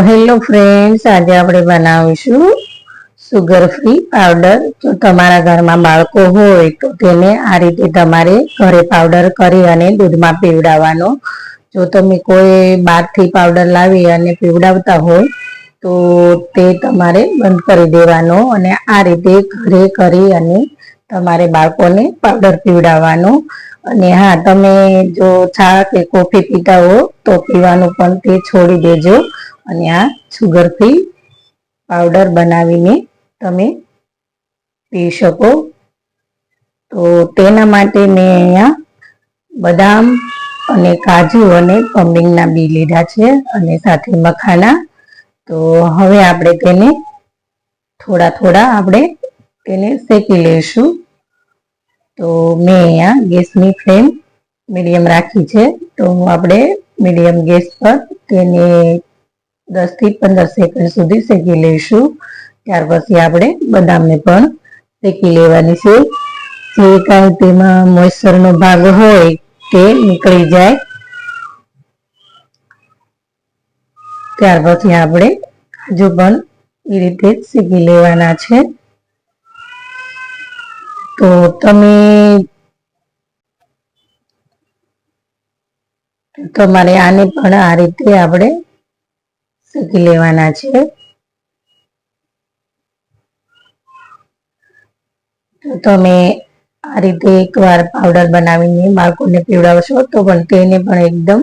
Hello friends, આજે આપણે બનાવીશું સુગર ફ્રી પાવડર. જો તમારા ઘરમાં બાળકો હોય તો તેને આ રીતે તમારે ઘરે પાવડર કરી અને દૂધમાં પીવડાવવાનો. જો તમે કોઈ બહારથી પાવડર લાવી અને પીવડાવતા હોય તો તે તમારે બંધ કરી દેવાનો અને આ રીતે ઘરે કરી અને તમારે બાળકોને પાવડર પીવડાવવાનો. અને હા, તમે જો ચા કે કોફી પીતા હો તો પીવાનું પણ તે છોડી દેજો. અને આ સુગર ફ્રી પાવડર બનાવીને તમે પી શકો. તો તેના માટે મેં અહીંયા બદામ અને કાજુ અને પમ્પિંગના બી લીધા છે અને સાથે મખાના. તો હવે આપણે તેને થોડા થોડા આપણે તેને શેકી લઈશું. તો મેં અહીંયા ગેસની ફ્લેમ મીડિયમ રાખી છે. તો આપણે મીડિયમ ગેસ પર તેને દસથી પંદર સેકન્ડ સુધી શેકી લઈશું. ત્યાર પછી આપણે બદામને પણ શેકી લેવાની છે. જે કાંઈ તેમાં મોઈશ્ચરનો ભાગ હોય તે નીકળી જાય. ત્યાર પછી આપણે કાજુ પણ એ રીતે શેકી લેવાના છે. તો તમે તમારે આને પણ આ રીતે આપણે શેકી લેવાના છે. તો તમે આ રીતે એકવાર પાવડર બનાવીને બાળકોને પીવડાવશો તો પણ તેને પણ એકદમ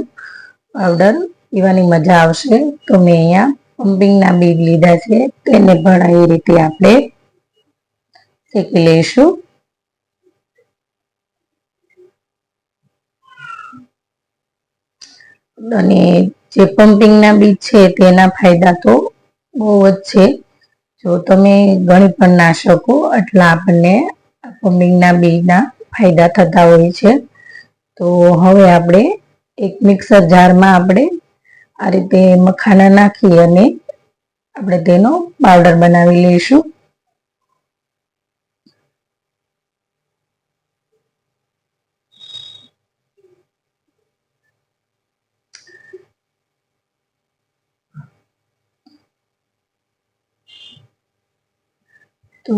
પાવડર પીવાની મજા આવશે. તો મેં અહીંયા પમ્પિંગના બીજ લીધા છે. તેને પણ એ રીતે આપણે શેકી લઈશું. અને જે પમ્પિંગના બીજ છે તેના ફાયદા તો બહુ જ છે. જો તમે ગણી પણ ના શકો એટલા આપણને પમ્પિંગના બીજના ફાયદા થતા હોય છે. તો હવે આપણે એક મિક્સર જારમાં આપણે આ રીતે મખાના નાખી અને આપણે તેનો પાવડર બનાવી લઈશું. તો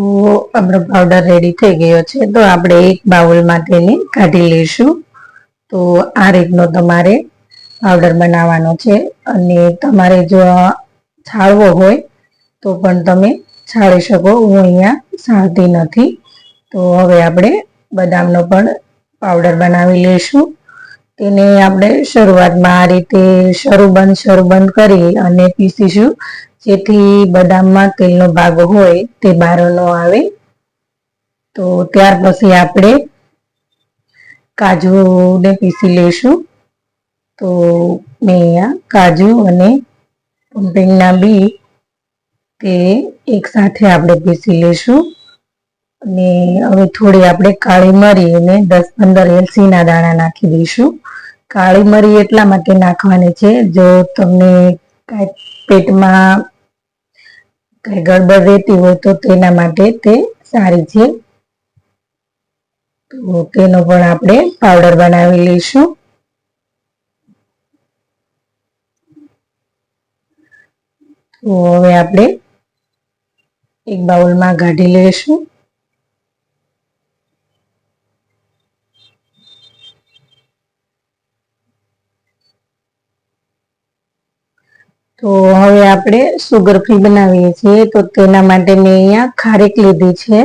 આપણો પાવડર રેડી થઈ ગયો છે. તો આપણે એક બાઉલમાં તેને કાઢી લઈશું. તો આ રીતનો તમારે પાવડર બનાવવાનો છે. અને તમારે જો છાળવો હોય, તો પણ તમે છાળી શકો. હું અહીંયા છાળતી નથી. તો હવે આપણે બદામનો પણ પાવડર બનાવી લઈશું. તેને આપણે શરૂઆતમાં આ રીતે શરૂ બંધ શરૂ બંધ કરી અને પીસીશું. જેથી બદામમાં તેલનો ભાગ હોય તે બહાર ન આવે. તો ત્યાર પછી આપણે કાજુને પીસી લઈશું. તો મેં અહીંયા કાજુ અને પમ્પિંગના બી તે એક સાથે આપણે પીસી લઈશું. અને હવે થોડી આપણે કાળી મરી અને દસ પંદર એલસીના દાણા નાખી દઈશું. કાળી મરી એટલા માટે નાખવાની છે, જો તમને કાંઈ પેટમાં કઈ ગડબડ રહેતી હોય તો તેના માટે તે સારી છે. તો તેનો પણ આપણે પાવડર બનાવી લઈશું. તો હવે આપણે એક બાઉલમાં કાઢી લઈશું. તો હવે આપણે સુગર ફ્રી બનાવીએ છીએ. તો તેના માટે મેં અહીંયા ખારેક લીધી છે.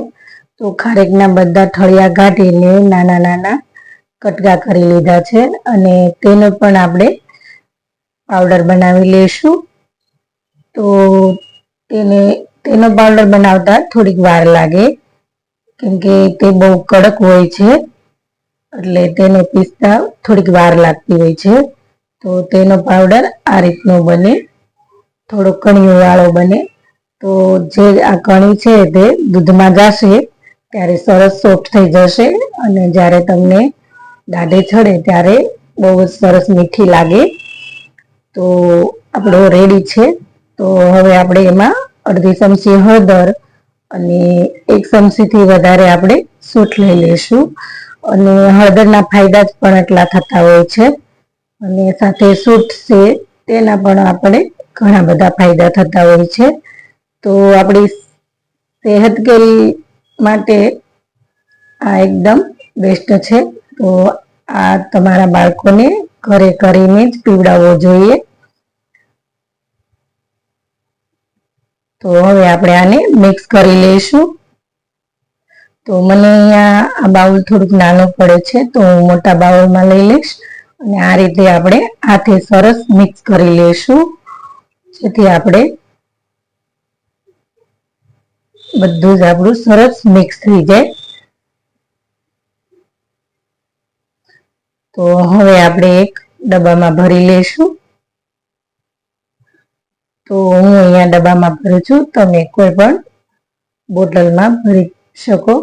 તો ખારેકના બધા ઠળિયા કાઢીને નાના નાના કટકા કરી લીધા છે અને તેનો પણ આપણે પાવડર બનાવી લઈશું. તો તેને, તેનો પાવડર બનાવતા થોડીક વાર લાગે, કેમ કે તે બહુ કડક હોય છે, એટલે તેને પીસતા થોડીક વાર લાગતી હોય છે. તો તેનો પાવડર આ રીતનો બને. થોડો કણી વાળો બને. તો જે આ કણી છે તે દૂધમાં જશે ત્યારે સરસ સોફ્ટ થઈ જશે અને જ્યારે તમને દાઢે ચડે ત્યારે બહુ જ સરસ મીઠી લાગે. તો આપણો રેડી છે. તો હવે આપણે એમાં અડધી ચમચી હળદર અને એક ચમચીથી વધારે આપણે સૂટ લઈ લઈશું. અને હળદરના ફાયદા જ પણ એટલા થતા હોય છે. અને સાથે સૂટ છે, તેના પણ આપણે ઘણા બધા ફાયદા થતા હોય છે. તો આપણી સેહતગીરી માટે આ એકદમ બેસ્ટ છે. તો આ તમારા બાળકોને ઘરે કરીને જ પીવડાવવો જોઈએ. તો હવે આપણે આને મિક્સ કરી લઈશું. તો મને અહીંયા આ બાઉલ થોડુંક નાનું પડે છે, તો હું મોટા બાઉલમાં લઈ લઈશ. અને આ રીતે આપણે હાથે સરસ મિક્સ કરી લઈશું. જેથી આપણે બધું જ આપણું સરસ મિક્સ થઈ જાય. તો હવે આપણે એક ડબ્બામાં ભરી લઈશું. તો હું અહીંયા ડબ્બામાં ભરું છું. તમે કોઈ પણ બોટલમાં ભરી શકો.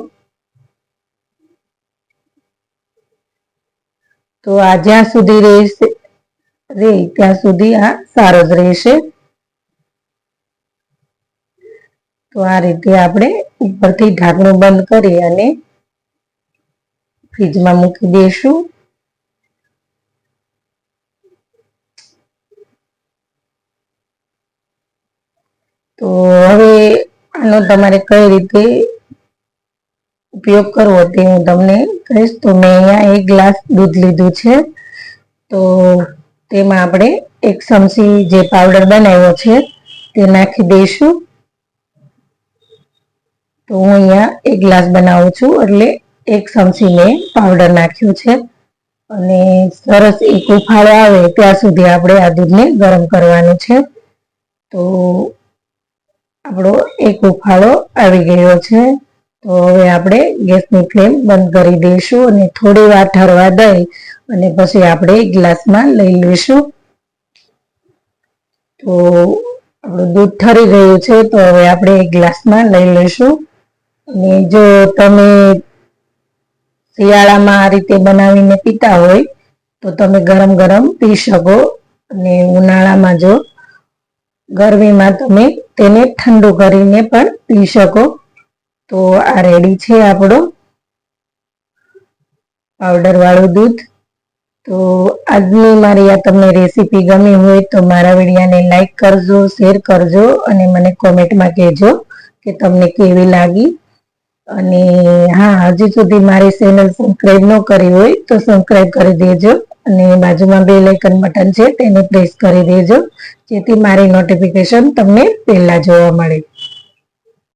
તો આ જ્યાં સુધી રહેશે, રે, ત્યાં સુધી આ સારો જ રહેશે. તો આ રીતે આપણે ઉપરથી ઢાંકણું બંધ કરી અને ફ્રીજમાં મૂકી દઈશું. તો હવે આનો તમારે કઈ રીતે ઉપયોગ કરવો તે હું તમને કહીશ. તો મેં અહીંયા એક ગ્લાસ દૂધ લીધું છે. તો તેમાં આપણે એક ચમચી જે પાવડર બનાવ્યો છે તે નાખી દઈશું. તો હું અહીંયા એક ગ્લાસ બનાવું છું, એટલે એક ચમચી મેં પાવડર નાખ્યો છે. અને સરસ એક ઉફાળો આવે ત્યાં સુધી આપણે આ દૂધને ગરમ કરવાનું છે. તો આપણો એક ઉફાળો આવી ગયો છે. તો હવે આપણે ગેસની ફ્લેમ બંધ કરી દઈશું અને થોડી વાર ઠરવા દઈ અને પછી આપણે ગ્લાસમાં લઈ લઈશું. તો આપણું દૂધ ઠરી ગયું છે, તો હવે આપણે એક ગ્લાસમાં લઈ લઈશું. અને જો તમે શિયાળામાં આ રીતે બનાવીને પીતા હોય, તો તમે ગરમ ગરમ પી શકો અને ઉનાળામાં જો ગરમીમાં તમે તેને ઠંડુ કરીને પણ પી શકો. તો આ રેડી છે આપણો પાવડર વાળું દૂધ. તો આજની મારી આ તમને રેસીપી ગમી હોય તો મારા વિડીયાને લાઈક કરજો, શેર કરજો અને મને કોમેન્ટમાં કહેજો કે તમને કેવી લાગી. અને હા, હજી સુધી મારી ચેનલ સબસ્ક્રાઈબ ન કરી હોય તો સબસ્ક્રાઈબ કરી દેજો. અને બાજુમાં બે લાઇકન બટન છે, તેને પ્રેસ કરી દેજો. જેથી મારી નોટિફિકેશન તમને પહેલા જોવા મળે.